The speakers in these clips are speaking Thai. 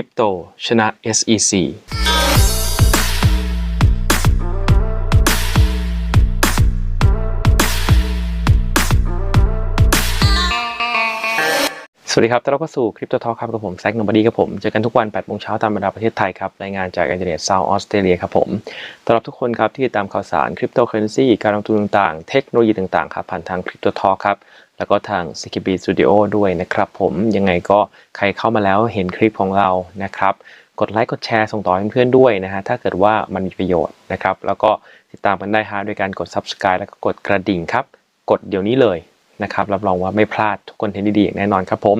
ริปโตชนะ SEC สวัสดีครับต้อนรับเข้าสู่คริปโตทอครับกับผมแซกโนบดีครับผม เจอกันทุกวัน8โมงเช้าตามเวลาประเทศไทยครับ รายงานจากอินเทอร์เน็ตซาท์ออสเตรเลียครับผมต้อนรับทุกคนครับที่ติดตามข่าวสารคริปโตเคอเรนซีการลงทุนต่างๆ เทคโนโลยีต่างๆ ครับผ่านทางคริปโตทอครับ แล้วก็ทาง s k b Studio ด้วยนะครับผมยังไงก็ใครเข้ามาแล้วเห็นคลิปของเรานะครับ กดไลค์กดแชร์ส่งต่อให้เพื่อนๆด้วยนะฮะถ้าเกิดว่ามันมีประโยชน์นะครับ แล้วก็ติดตามกันได้ฮะโดยการกด subscribe แล้วก็กดกระดิ่งครับ กดเดี๋ยวนี้เลยนะครับรับรองว่าไม่พลาดทุกคนเทนดีๆอย่างแน่นอนครับผม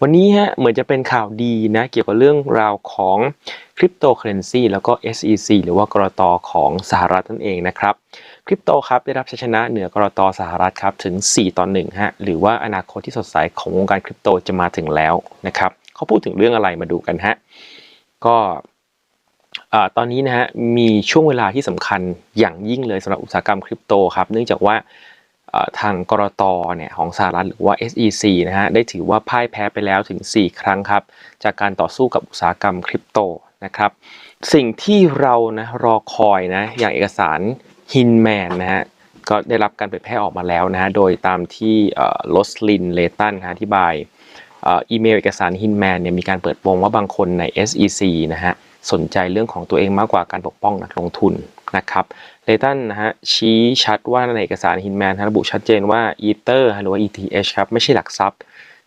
วันนี้ฮะเหมือนจะเป็นข่าวดีนะเกี่ยวกับเรื่องราวของคริปโตเคอเรนซีแล้วก็ SEC หรือว่ากรตของสหรัฐนั่นเองนะครับ คริปโตครับได้รับชัยชนะเหนือกรตสหรัฐครับถึง 4 ต่อ1ฮะหรือว่าอนาคตที่สดใสของวงการคริปโตจะมาถึงแล้วนะครับเขาพูดถึงเรื่องอะไรมาดูกันฮะก็ตอนนี้นะฮะมีช่วงเวลาที่สำคัญอย่างยิ่งเลยสำหรับอุตสาหกรรมคริปโตครับเนื่องจากว่าทางกรตเนี่ยของสหรัฐหรือว่า SEC นะฮะได้ถือว่าพ่ายแพ้ไปแล้วถึง 4 ครั้งครับ จากการต่อสู้กับอุตสาหกรรมคริปโตนะครับ สิ่งที่เรานะรอคอยนะอย่างเอกสาร ฮินแมนนะฮะก็ได้รับการเผยแพร่ออกมาแล้วนะฮะโดยตามที่ลอสลินเลตันอธิบายอีเมลเอกสารฮินแมนเนี่ยมีการเปิดโปงว่าบางคนใน SEC นะฮะสนใจเรื่องของตัวเองมากกว่าการปกป้องนักลงทุนนะครับเลตันนะฮะชี้ชัดว่าในเอกสารฮินแมนระบุชัดเจนว่า Ether หรือว่า ETH ครับไม่ใช่หลักทรัพย์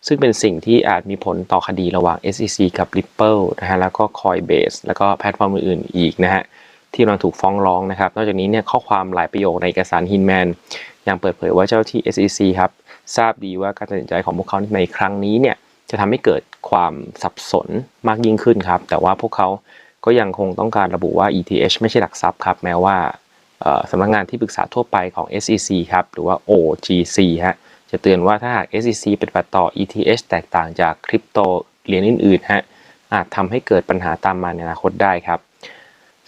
ซึ่งเป็นสิ่งที่อาจมีผลต่อคดีระหว่าง SEC กับ Ripple นะฮะแล้วก็ Coinbase แล้วก็แพลตฟอร์มอื่นๆอีกนะฮะ ที่กำลังถูกฟ้องร้องนะครับ นอกจากนี้เนี่ยข้อความหลายประโยคในเอกสารฮินแมนยังเปิดเผยว่าเจ้าที่ SEC ครับทราบดีว่าการตัดสินใจของพวกเขาในครั้งนี้เนี่ยจะทำให้เกิดความสับสนมากยิ่งขึ้นครับ แต่ว่าพวกเขาก็ยังคงต้องการระบุว่า ETH ไม่ใช่หลักทรัพย์ครับ แม้ว่าสำนักงานที่ปรึกษาทั่วไปของ SEC ครับ หรือว่า OGC ฮะจะเตือนว่าถ้าหาก SEC ปฏิบัติต่อ ETH แตกต่างจากคริปโตเหรียญอื่นๆฮะอาจทำให้เกิดปัญหาตามมาในอนาคตได้ครับ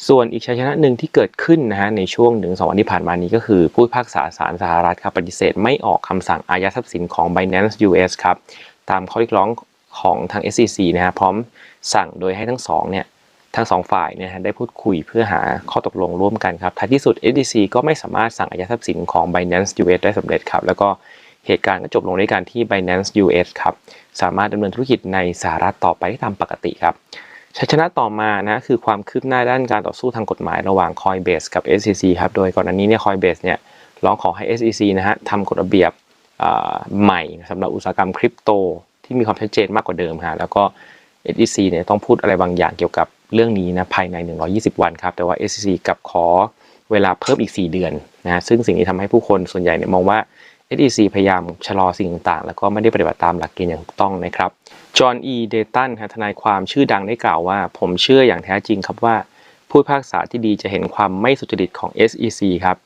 ส่วนอีกชัยชนะหนึ่งที่เกิดขึ้นนะฮะในช่วงหนึ่งสองวันที่ผ่านมานี้ก็คือผู้พิพากษาศาลสหรัฐครับปฏิเสธไม่ออกคำสั่งอายัดทรัพย์สินของ Binance US ครับตามข้อเรียกร้องของทาง SEC นะฮะพร้อมสั่งโดยให้ทั้งสองเนี่ยทั้งสองฝ่ายเนี่ยฮะได้พูดคุยเพื่อหาข้อตกลงร่วมกันครับท้ายที่สุด SEC ก็ไม่สามารถสั่งอายัดทรัพย์สินของ Binance US ได้สำเร็จครับแล้วก็เหตุการณ์ก็จบลงด้วยการที่ Binance US ครับสามารถดำเนินธุรกิจในสหรัฐต่อไปได้ตามปกติครับ ชัยชนะต่อมานะคือความคืบหน้าด้านการต่อสู้ทางกฎหมายระหว่าง Coinbase กับ SEC ครับโดยก่อนหน้านี้เนี่ย Coinbase เนี่ยร้องขอให้ SEC นะฮะทำกฎระเบียบใหม่สำหรับอุตสาหกรรมคริปโต ที่มีความชัดเจนมากกว่าเดิมฮะแล้วก็ SEC เนี่ยต้องพูดอะไรบางอย่างเกี่ยวกับเรื่องนี้นะภายใน 120 วันครับแต่ว่า SEC กับขอเวลาเพิ่มอีก 4 เดือนนะฮะซึ่งสิ่งนี้ทำให้ผู้คนส่วนใหญ่เนี่ยมองว่า SEC พยายามชะลอสิ่งต่างๆ แล้วก็ไม่ได้ปฏิบัติตามหลักเกณฑ์อย่างถูกต้องนะครับ จอห์น อี เดตันทนายความชื่อดังได้กล่าวว่า ผมเชื่ออย่างแท้จริงครับว่า ผู้พิพากษาที่ดีจะเห็นความไม่สุจริตของ SEC ครับ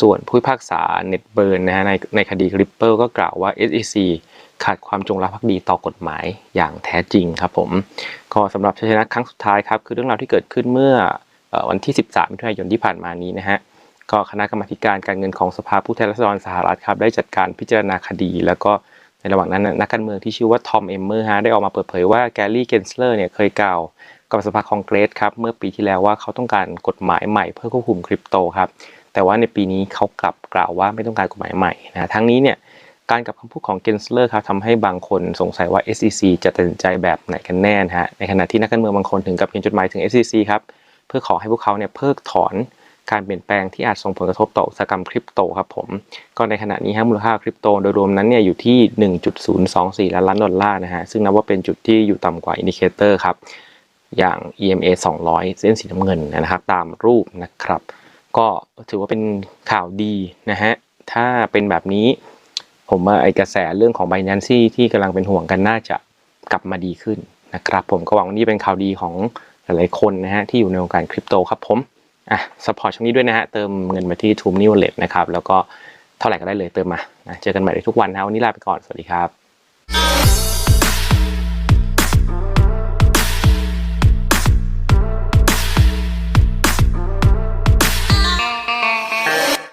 ส่วนผู้พิพากษาเน็ตเบิร์นนะฮะในในคดี Ripple ก็กล่าวว่า SEC ขาดความจงรักภักดีต่อกฎหมายอย่างแท้จริงครับผม ก็สำหรับชัยชนะครั้งสุดท้ายครับคือเรื่องราวที่เกิดขึ้นเมื่อเอ่อวันที่ 13มิถุนายนที่ผ่านมานี้นะฮะ ก็คณะกรรมการการเงินของสภาผู้แทนราษฎรสหรัฐครับได้จัดการพิจารณาคดี แล้วก็ในระหว่างนั้นนักการเมืองที่ชื่อว่าทอมเอมเมอร์ฮะได้ออกมาเปิดเผยว่าแกลลี่เกนสเลอร์เนี่ยเคยกล่าวกับสภาคองเกรสครับเมื่อปีที่แล้วว่าเขาต้องการกฎหมายใหม่เพื่อควบคุมคริปโตครับแต่ว่าในปีนี้เขากลับกล่าวว่าไม่ต้องการกฎหมายใหม่นะทั้งนี้เนี่ยการกับคำพูดของเกนสเลอร์ครับทำให้บางคนสงสัยว่า SEC จะตัดสินใจแบบไหนกันแน่นะฮะในขณะที่นักการเมืองบางคนถึงกับเขียนจดหมายถึง SEC ครับเพื่อขอให้พวกเขาเนี่ยเพิกถอน การเปลี่ยนแปลงที่อาจส่งผลกระทบต่ออุตสาหกรรมคริปโตครับผม ก็ในขณะนี้ฮะมูลค่าคริปโตโดยรวมนั้นเนี่ยอยู่ที่ 1.024 ล้านล้านดอลลาร์นะฮะซึ่งนับว่าเป็นจุดที่อยู่ต่ำกว่าอินดิเคเตอร์ครับอย่าง EMA 200 เส้นสีน้ำเงินนะครับตามรูปนะครับ ก็ถือว่าเป็นข่าวดีนะฮะถ้าเป็นแบบนี้ผมว่าไอกระแสเรื่องของ Binance ที่ที่กำลังเป็นห่วงกันน่าจะกลับมาดีขึ้นนะครับ ผมก็หวังว่านี่เป็นข่าวดีของหลายๆคนนะฮะที่อยู่ในวงการคริปโตครับผม อะสปอร์ตช่องนี้ด้วยนะฮะ เติมเงินมาที่ทูมนิวเลตนะครับ แล้วก็เท่าไหร่ก็ได้เลยเติมมานะเจอกันใหม่ในทุกวันนะวันนี้ลาไปก่อน สวัสดีครับ